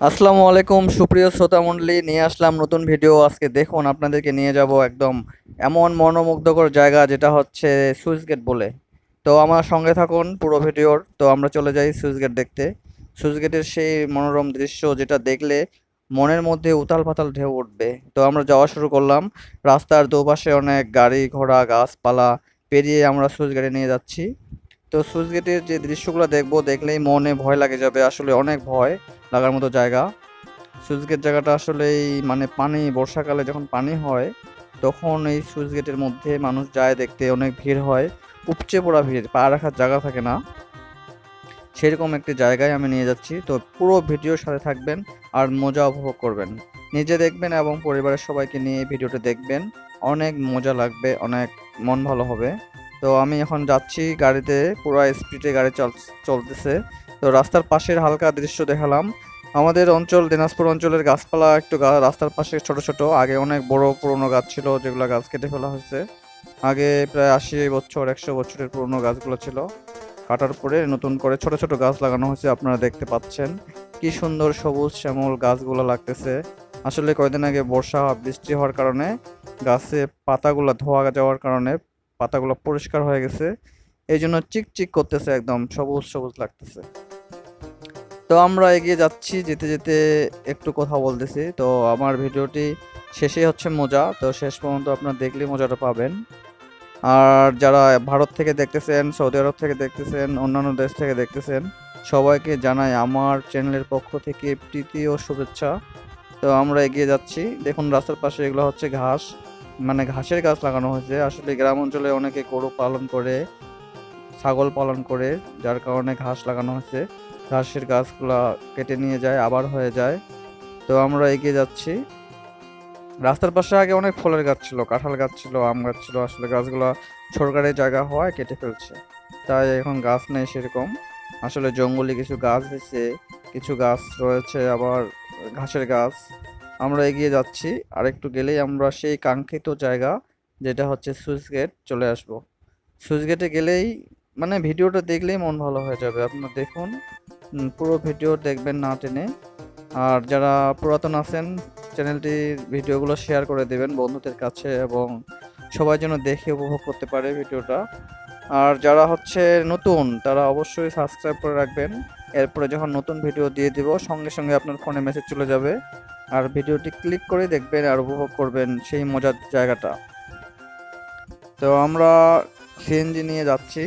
আসসালামু আলাইকুম, সুপ্রিয় শ্রোতা মণ্ডলী নিয়ে আসলাম নতুন ভিডিও। আজকে দেখুন, আপনাদেরকে নিয়ে যাব একদম এমন মনোমুগ্ধকর জায়গা, যেটা হচ্ছে সুইচ গেট বলে। তো আমার সঙ্গে থাকুন পুরো ভিডিওর। তো আমরা চলে যাই সুইচ গেট দেখতে। সুইচ গেটের সেই মনোরম দৃশ্য, যেটা দেখলে মনের মধ্যে উতাল পাতাল ঢেউ উঠবে। তো আমরা যাওয়া শুরু করলাম। রাস্তার দুপাশে অনেক গাড়ি ঘোড়া, গাছপালা পেরিয়ে আমরা সুইচ গেটে নিয়ে যাচ্ছি। তো সুইচ গেটের যে দৃশ্যগুলো দেখব, দেখলেই মনে ভয় লাগে যাবে। আসলে অনেক ভয় লাগার মতো জায়গা। সুইচ গেট জায়গাটা আসলে মানে পানি, বর্ষাকালে যখন পানি হয়, তখন এই সুইচ গেটের মধ্যে মানুষ যায় দেখতে, অনেক ভিড় হয়। উপচে পড়া ভিড়, পা রাখার জায়গা থাকে না। সেরকম একটি জায়গায় আমি নিয়ে যাচ্ছি। তো পুরো ভিডিওর সাথে থাকবেন আর মজা উপভোগ করবেন। নিজে দেখবেন এবং পরিবারের সবাইকে নিয়ে ভিডিওটা দেখবেন। অনেক মজা লাগবে, অনেক মন ভালো হবে। তো আমি এখন যাচ্ছি গাড়িতে, পুরো স্পিডে গাড়ি চল, চলতেছে। তো রাস্তার পাশের হালকা দৃশ্য দেখালাম। আমাদের অঞ্চল, দিনাজপুর অঞ্চলের গাছপালা একটু রাস্তার পাশে ছোট ছোট। আগে অনেক বড় পুরনো গাছ ছিল, যেগুলো গাছ কেটে ফেলা হয়েছে। আগে প্রায় আশি বছর, একশো বছরের পুরনো গাছগুলো ছিল। কাটার পরে নতুন করে ছোট ছোট গাছ লাগানো হয়েছে, আপনারা দেখতে পাচ্ছেন। কি সুন্দর সবুজ শ্যামল গাছগুলো লাগতেছে। আসলে কয়দিন আগে বর্ষা, বৃষ্টি হওয়ার কারণে গাছে পাতাগুলো ধোয়া যাওয়ার কারণে পাতাগুলো পরিষ্কার হয়ে গেছে। এই জন্য চিকচিক করতেছে একদম, সবুজ সবুজ লাগতেছে। তো আমরা এগিয়ে যাচ্ছি, যেতে যেতে একটু কথা বলতেছি। তো আমার ভিডিওটি শেষে হচ্ছে মজা। তো শেষ পর্যন্ত আপনারা দেখলে মজাটা পাবেন। আর যারা ভারত থেকে দেখতেছেন, সৌদি আরব থেকে দেখতেছেন, অন্যান্য দেশ থেকে দেখতেছেন, সবাইকে জানাই আমার চ্যানেলের পক্ষ থেকে প্রীতি ও শুভেচ্ছা। তো আমরা এগিয়ে যাচ্ছি। দেখুন, রাস্তার পাশে এগুলো হচ্ছে ঘাস। মানে ঘাসের গাছ লাগানো হয়েছে। আসলে গ্রাম অঞ্চলে অনেকে গরু পালন করে, ছাগল পালন করে, যার কারণে ঘাস লাগানো হয়েছে। ঘাসের গাছগুলা কেটে নিয়ে যায়, আবার হয়ে যায়। তো আমরা এগিয়ে যাচ্ছি। রাস্তার পাশে আগে অনেক ফলের গাছ ছিল, কাঁঠাল গাছ ছিল, আম গাছ ছিল। আসলে গাছগুলো সরকারি জায়গা হওয়ায় কেটে ফেলছে। তাই এখন গাছ নেই সেরকম। আসলে জঙ্গলে কিছু গাছ হয়েছে, কিছু গাছ রয়েছে, আবার ঘাসের গাছ। আমরা এগিয়ে যাচ্ছি। আর একটু গেলেই আমরা সেই কাঙ্ক্ষিত জায়গা, যেটা হচ্ছে সুইচ গেট, চলে আসব। সুইচ গেটে গেলেই মানে ভিডিওটা দেখলেই মন ভালো হয়ে যাবে। আপনার দেখুন পুরো ভিডিও দেখবেন না টেনে। আর যারা পুরাতন আছেন চ্যানেলটির ভিডিওগুলো শেয়ার করে দেবেন বন্ধুদের কাছে এবং সবাই যেন দেখে উপভোগ করতে পারে ভিডিওটা। আর যারা হচ্ছে নতুন, তারা অবশ্যই সাবস্ক্রাইব করে রাখবেন। এরপরে যখন নতুন ভিডিও দিয়ে দিব, সঙ্গে সঙ্গে আপনার ফোনে মেসেজ চলে যাবে। আর ভিডিওটি ক্লিক করে দেখবেন আর উপভোগ করবেন সেই মজার জায়গাটা। তো আমরা সিএনজি নিয়ে যাচ্ছি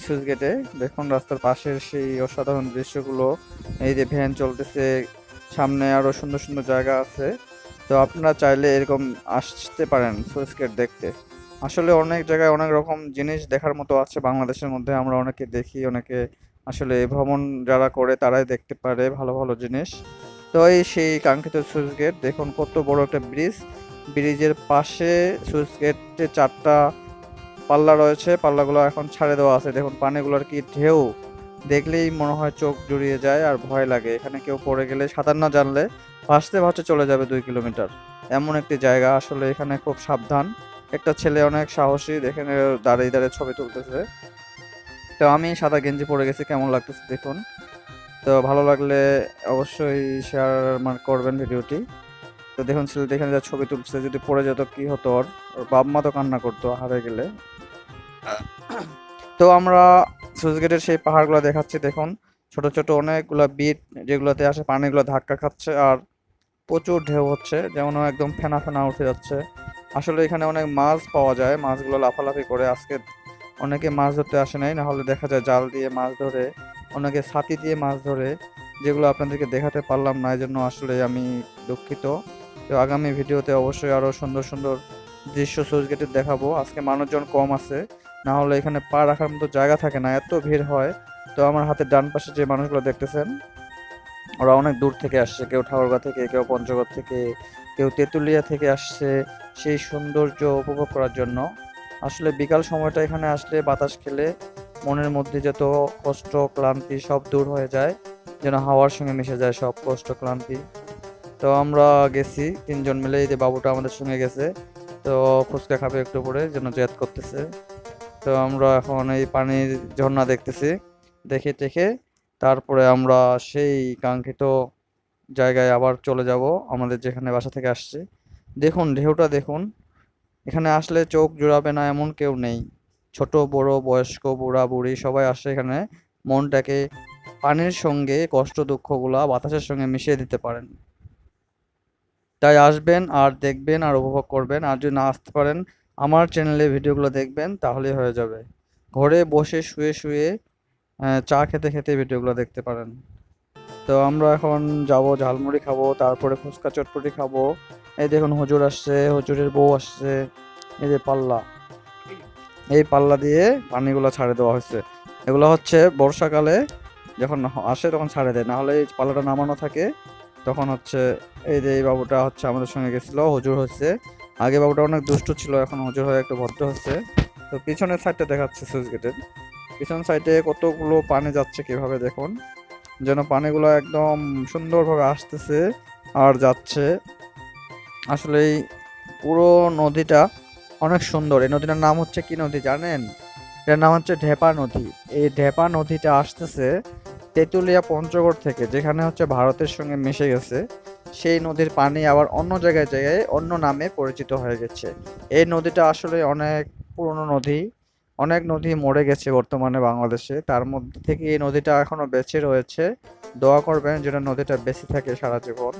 সুইচ গেটে। দেখুন, রাস্তার পাশের সেই অসাধারণ দৃশ্যগুলো। এই যে ভ্যান চলতেছে, সামনে আরও সুন্দর সুন্দর জায়গা আছে। তো আপনারা চাইলে এরকম আসতে পারেন সুইচ গেট দেখতে। আসলে অনেক জায়গায় অনেক রকম জিনিস দেখার মতো আছে বাংলাদেশের মধ্যে। আমরা অনেকে দেখি, অনেকে আসলে ভ্রমণ যারা করে তারাই দেখতে পারে ভালো ভালো জিনিস। তো এই সেই কাঙ্ক্ষিত সুইচ গেট, দেখুন কত বড় একটা ব্রিজ। ব্রিজের পাশে সুইচ গেটে চারটা পাল্লা রয়েছে, পাল্লাগুলো এখন ছাড়ে দেওয়া আছে। দেখুন, পানিগুলোর কি ঢেউ। দেখলেই মনে হয় চোখ জুড়িয়ে যায় আর ভয় লাগে। এখানে কেউ পড়ে গেলে সাঁতার না জানলে ভাসতে ভাসতে চলে যাবে দুই কিলোমিটার। এমন একটি জায়গা, আসলে এখানে খুব সাবধান। একটা ছেলে অনেক সাহসী দেখেন দাঁড়িয়ে দাঁড়িয়ে ছবি তুলতেছে। তো আমি সাদা গেঞ্জি পরে গেছি, কেমন লাগতেছে দেখুন। তো ভালো লাগলে অবশ্যই শেয়ার করবেন ভিডিওটি তো দেখুন, ছেলেটা এখানে যা ছবি তুলছে, যদি পড়ে যেত কি হতো ওর? ওর বাপ মা তো কান্না করতো, হারে গেলে। তো আমরা সুইচ গেটের সেই পাহাড়গুলো দেখাচ্ছি, দেখুন। ছোট ছোট অনেকগুলো বিট যেগুলোতে আসে, পানিগুলো ধাক্কা খাচ্ছে আর প্রচুর ঢেউ হচ্ছে যেমন একদম ফেনা ফেনা উঠে যাচ্ছে। আসলে এখানে অনেক মাছ পাওয়া যায়, মাছগুলো লাফালাফি করে। আজকে অনেকে মাছ ধরতে আসে নাই, না হলে দেখা যায় জাল দিয়ে মাছ ধরে অনেকে ছাতি দিয়ে মাছ ধরে যেগুলো আপনাদেরকে দেখাতে পারলাম না এই জন্য আসলে আমি দুঃখিত। তো আগামী ভিডিওতে অবশ্যই আরও সুন্দর সুন্দর দৃশ্য সুইচ গেটের দেখাবো। আজকে মানুষজন কম আছে, না হলে এখানে পা রাখার মতো জায়গা থাকে না, এত ভিড় হয়। তো আমার হাতের ডান পাশে যে মানুষগুলো দেখতেছেন, ওরা অনেক দূর থেকে আসছে। কেউ ঠাকুরগা থেকে, কেউ পঞ্চগড় থেকে, কেউ তেঁতুলিয়া থেকে আসছে সেই সৌন্দর্য উপভোগ করার জন্য। আসলে বিকাল সময়টা এখানে আসলে বাতাস খেলে মনের মধ্যে যত কষ্ট, ক্লান্তি সব দূর হয়ে যায়, যেন হাওয়ার সঙ্গে মিশে যায় সব কষ্ট, ক্লান্তি। তো আমরা গেছি, তিনজন মিলে, এই যে বাবুটা আমাদের সঙ্গে গেছে, তো ফুচকা খাবে একটু পরে, যেন জেদ করতেছে। তো আমরা এখন এই পানির ঝর্ণা দেখতেছি, দেখে দেখে তারপরে আমরা সেই কাঙ্ক্ষিত জায়গায় আবার চলে যাব, আমাদের যেখানে বাসা থেকে আসছে। দেখুন, ঢেউটা দেখুন, এখানে আসলে চোখ জোড়াবে না এমন কেউ নেই। ছোট, বড়, বয়স্ক, বুড়া, বুড়ি সবাই আসে এখানে। মনটাকে পানির সঙ্গে, কষ্ট, দুঃখগুলা বাতাসের সঙ্গে মিশিয়ে দিতে পারেন। তাই আসবেন আর দেখবেন আর উপভোগ করবেন। আর যদি না আসতে পারেন, আমার চ্যানেলে ভিডিওগুলো দেখবেন, তাহলেই হয়ে যাবে। ঘরে বসে শুয়ে শুয়ে চা খেতে খেতে ভিডিওগুলো দেখতে পারেন। তো আমরা এখন যাব, ঝালমুড়ি খাব, তারপরে ফুচকা চটপটি খাব। এই দেখুন হুজুর আসছে, হুজুরের বউ আসছে, এই যে পাল্লা। এই পাল্লা দিয়ে পানিগুলো ছাড়ে দেওয়া হয়েছে। এগুলো হচ্ছে বর্ষাকালে যখন আসে তখন ছাড়ে দেয়। নাহলে এই পাল্লাটা নামানো থাকে, তখন হচ্ছে এই যে এই বাবুটা হচ্ছে আমাদের সঙ্গে গেছিল, হজুর হচ্ছে আগে বাবুটা অনেক দুষ্ট ছিল, এখন হজুর হয়ে একটু ভদ্র হচ্ছে তো পিছনের সাইডটা দেখাচ্ছে সুইচ গেটের। পিছন সাইডে কতগুলো পানি যাচ্ছে কীভাবে দেখুন। যেন পানিগুলো একদম সুন্দরভাবে আসতেছে আর যাচ্ছে। আসলে পুরো নদীটা অনেক সুন্দর। এই নদীটার নাম হচ্ছে কি নদী জানেন? এটার নাম হচ্ছে ঢেপা নদী। এই ঢেপা নদীটা আসতেছে তেঁতুলিয়া পঞ্চগড় থেকে, যেখানে হচ্ছে ভারতের সঙ্গে মিশে গেছে। সেই নদীর পানি আবার অন্য জায়গায় জায়গায় অন্য নামে পরিচিত হয়ে গেছে। এই নদীটা আসলে অনেক পুরনো নদী। অনেক নদী মরে গেছে বর্তমানে বাংলাদেশে। তার মধ্যে থেকে এই নদীটা এখনও বেঁচে রয়েছে। দোয়া করবেন যেন নদীটা বেঁচে থাকে সারা জীবন।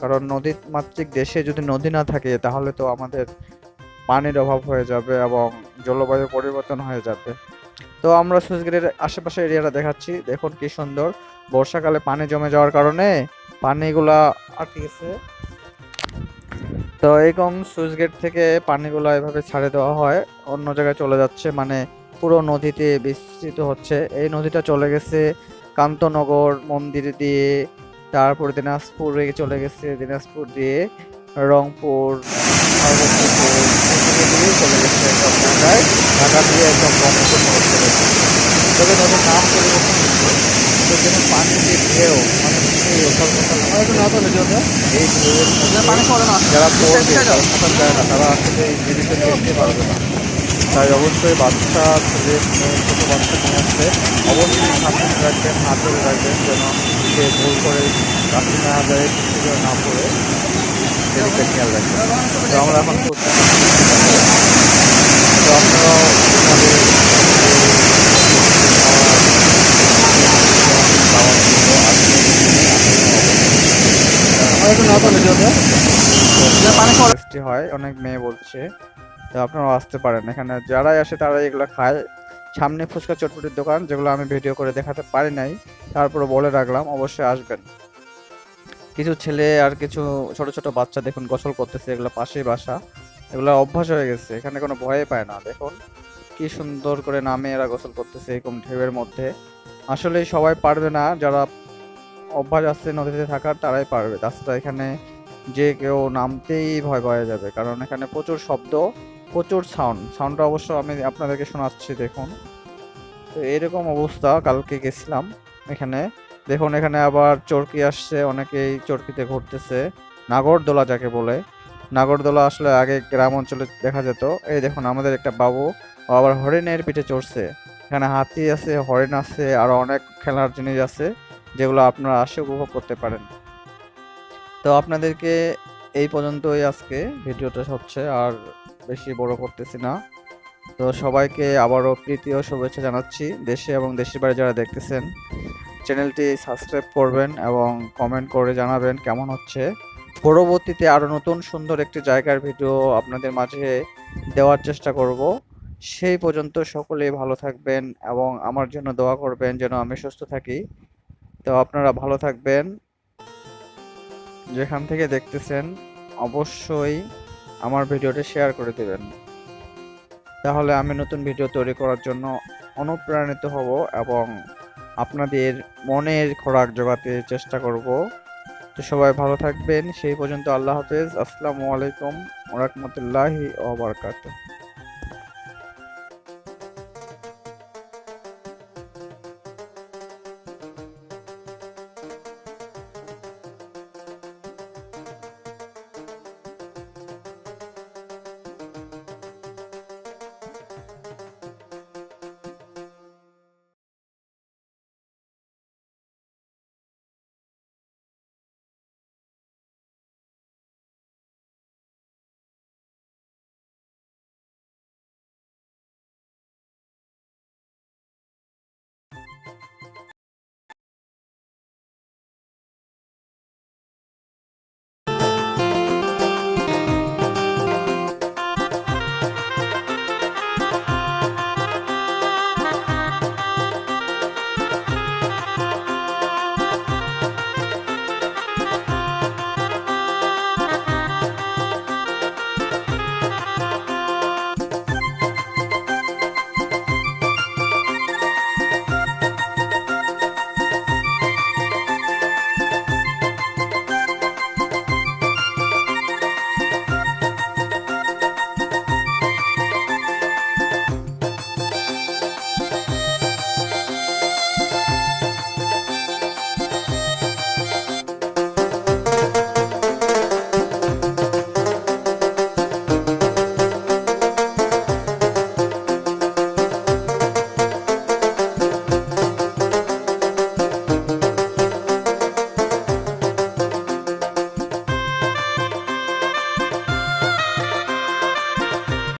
কারণ নদী মাতৃক দেশে যদি নদী না থাকে, তাহলে তো আমাদের পানির অভাব হয়ে যাবে এবং জলবায়ু পরিবর্তন হয়ে যাবে। তো আমরা সুইচগেটের আশেপাশে এরিয়াটা দেখাচ্ছি। দেখুন কি সুন্দর। বর্ষাকালে পানি জমে যাওয়ার কারণে পানিগুলা আটকে গেছে। তো এরকম সুইচ গেট থেকে পানিগুলো এভাবে ছাড়ে দেওয়া হয়। অন্য জায়গায় চলে যাচ্ছে মানে পুরো নদীতে বিস্তৃত হচ্ছে। এই নদীটা চলে গেছে কান্তনগর মন্দির দিয়ে, তারপর দিনাজপুরে চলে গেছে। দিনাজপুর দিয়ে রংপুর চলে গেছে সব জায়গায় ঢাকা দিয়ে একদম ব্রহ্মপুত্র চলে গেছে তবে নদীর নাম পরিবর্তন হচ্ছে তো যেন পানি যে ঢেউ মানে যারা পড়বে সাঁতার যায় না তারা আসলে এই জিনিসটা দেখতে পারবে না। তাই অবশ্যই বাচ্চা ছেলে ছোটো বাচ্চা নিয়ে আসলে অবশ্যই সাবধানে রাখবেন হাত ধরে রাখবেন যেন সে ভুল করে রাখতে না যায় কিছু না পড়ে সেদিকে খেয়াল রাখবেন। তো আমরা এখন টেস্টি হয়, অনেক মেয়ে বলছে। তো আপনারাও আসতে পারেন। এখানে যারাই আসে তারাই এগুলো খায়। সামনে ফুচকা চটপটির দোকান, যেগুলো আমি ভিডিও করে দেখাতে পারি নাই, তারপরে বলে রাখলাম, অবশ্যই আসবেন। কিছু ছেলে আর কিছু ছোট ছোট বাচ্চা দেখুন, গোসল করতেছে এগুলো পাশেই বাসা। এগুলো অভ্যাস হয়ে গেছে, এখানে কোনো ভয়ে পায় না। দেখুন, কি সুন্দর করে নামে এরা গোসল করতেছে এরকম ঢেউয়ের মধ্যে। আসলে সবাই পারবে না, যারা অভ্যাস আছে নদীতে থাকার, তারাই পারবে। তাছাড়া এখানে যে কেউ নামতেই ভয় পাওয়া যাবে, কারণ এখানে প্রচুর শব্দ, প্রচুর সাউন্ড সাউন্ডটা অবশ্য আমি আপনাদেরকে শোনাচ্ছি, দেখুন। তো এরকম অবস্থা, কালকে গেছিলাম এখানে। দেখুন, এখানে আবার চরকি আসছে, অনেকেই চরকিতে ঘুরতেছে। নাগরদোলা যাকে বলে। নাগরদোলা আসলে আগে গ্রাম অঞ্চলে দেখা যেত। এই দেখুন, আমাদের একটা বাবু আবার হরিণের পিঠে চড়ছে। এখানে হাতি আছে, হরিণ আছে, আর অনেক খেলার জিনিস আছে, যেগুলো আপনারা আসে উপভোগ করতে পারেন। তো আপনাদেরকে এই পর্যন্তই আজকে। ভিডিওটা হচ্ছে আর বেশি বড় করতেছি না। তো সবাইকে আবারও প্রীতি ও শুভেচ্ছা জানাচ্ছি। দেশে এবং দেশের বাইরে যারা দেখতেছেন, চ্যানেলটি সাবস্ক্রাইব করবেন এবং কমেন্ট করে জানাবেন কেমন হচ্ছে। পরবর্তীতে আরও নতুন সুন্দর একটি জায়গার ভিডিও আপনাদের মাঝে দেওয়ার চেষ্টা করব। সেই পর্যন্ত সকলেই ভালো থাকবেন এবং আমার জন্য দোয়া করবেন যেন আমি সুস্থ থাকি। তো আপনারা ভালো থাকবেন। যেখান থেকে দেখতেছেন, অবশ্যই আমার ভিডিওটি শেয়ার করে দেবেন। তাহলে আমি নতুন ভিডিও তৈরি করার জন্য অনুপ্রাণিত হব এবং আপনাদের মনের খোরাক জোগাতে চেষ্টা করব। তো সবাই ভালো থাকবেন। সেই পর্যন্ত আল্লাহ হাফেজ। আসসালামু আলাইকুম ওরাকমতুল্লাহি ওবরকাতুহ